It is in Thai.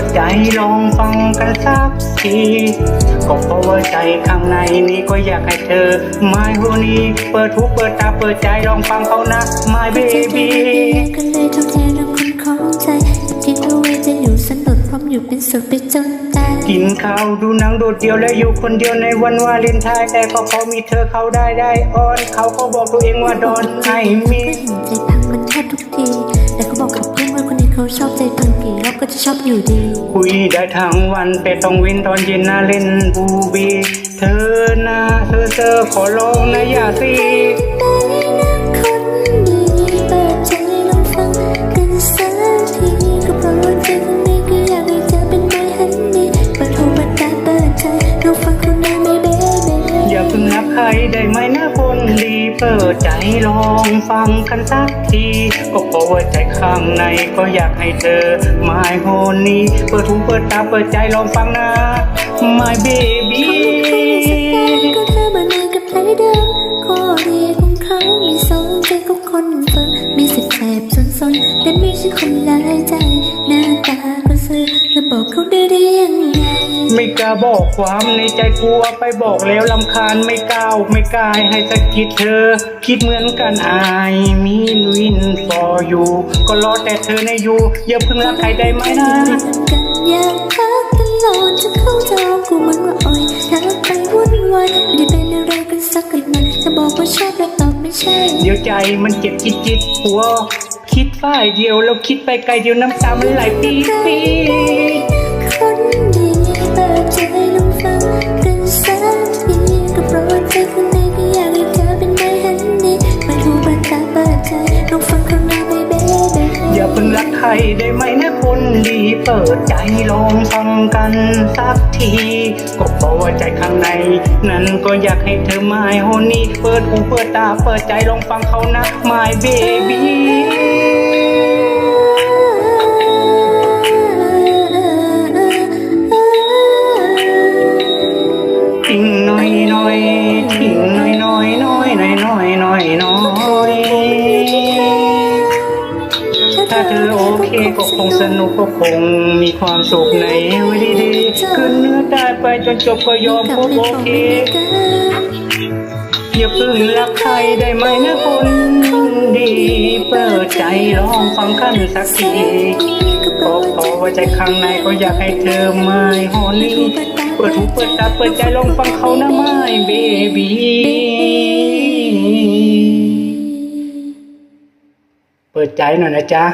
ดใจลองฟังกันสักทีก็เพราะว่าใจข้างในนี้ก็อยากให้เธอไม่หูนี้เปิดหูเปิดตาเปิดใจลองฟังเขานะ my ใจเธอ baby ก็เลยทุ่มเทรักคนของใจคิดเอาไว้จะอยู่สนุกพร้อมอยู่เป็นสุขไปจนตายกินข้าวดูหนังโดดเดียวและอยู่คนเดียวในวันวาเลนไทน์แต่ก็พอมีเธอเขาได้ได้อ้อนเขาก็บอกตัวเองว่าดอนไอมีก็เห็นใจพังมันแทบทุกทีแต่เขาบอกกับ ชอบใจพังกี่รอบก็จะชอบอยู่ดี คุยได้ทั้งวันแต่ต้องเว้นตอนเย็นนะเล่นบูบี เธอนะเธอเธอขอร้องนะอย่าซีคนดีเปิดใจลองฟังกันสักทีก็เพราะว่าใจข้างในก็อยากให้เธอเป็นไม้ฮันนี่เปิดหูเปิดตาเปิดใจลองฟังคนได้ไหมเบบีอย่าเพิ่งรักใครได้ไหมนะ รีเปิดใจลองฟังกันสักที ก็เพราะว่าใจข้างในก็อยากให้เธอมาโฮนี่เปิดหูเปิดตาเปิดใจลองฟังนะ my baby ก็เธอมาในกับใจเดิมข้อดีของเขาไมีสองใจก็คนเฟิร์มีสิบแสบซนๆแต่ไม่ใช่คนร้ายใจ หน้าตาก็ซื่อเธอบอกเขาได้ได้ยังไง ไม่กล้าบอกความในใจกลัวไปบอกแล้วลำคาญไม่ก้าวไม่กล้ายให้สะกิดเธอ คิดเหมือนกันอายมีวิน for you ก็รอแต่เธอในอยู่อย่าเพิ่งรักใครได้ไหมนะเป็นกันอยากพักตลอดจะเข้าใจกูเหมือนว่าอ่อยถ้าไปวุ่นวายไม่ได้เป็นอะไรกันสักกันมันจะบอกว่าชอบแล้วตอบไม่ใช่ เดี๋ยวใจมันเจ็บจิตจิตหัวคิดฝ่ายเดียวแล้วคิดไปไกลเดียวน้ำตามันไหลปีด ได้ไหมนะคนดีเปิดใจลองฟังกันสักที ก็เพราะว่าใจข้างใน นั้นก็อยากให้เธอมาโฮนี่เปิดหูเปิดตาเปิดใจลองฟังเขานะ my baby ถ้าเธอโอเคก็คงสนุกก็คงมีความสุขในวันดีๆขึ้นเนื้อได้ไปจนจบก็ยอมพบโอเคอย่าเพิ่งรักใครได้ไหมนะคนดี เปิดใจลองฟังกันสักทีก็พราะว่าใจข้างในก็อยากให้เธอไม่ฮอนี่เปิดหูเปิดตาเปิดใจลองฟังเขานะไม่เบบี เปิดใจหน่อยนะจ๊ะ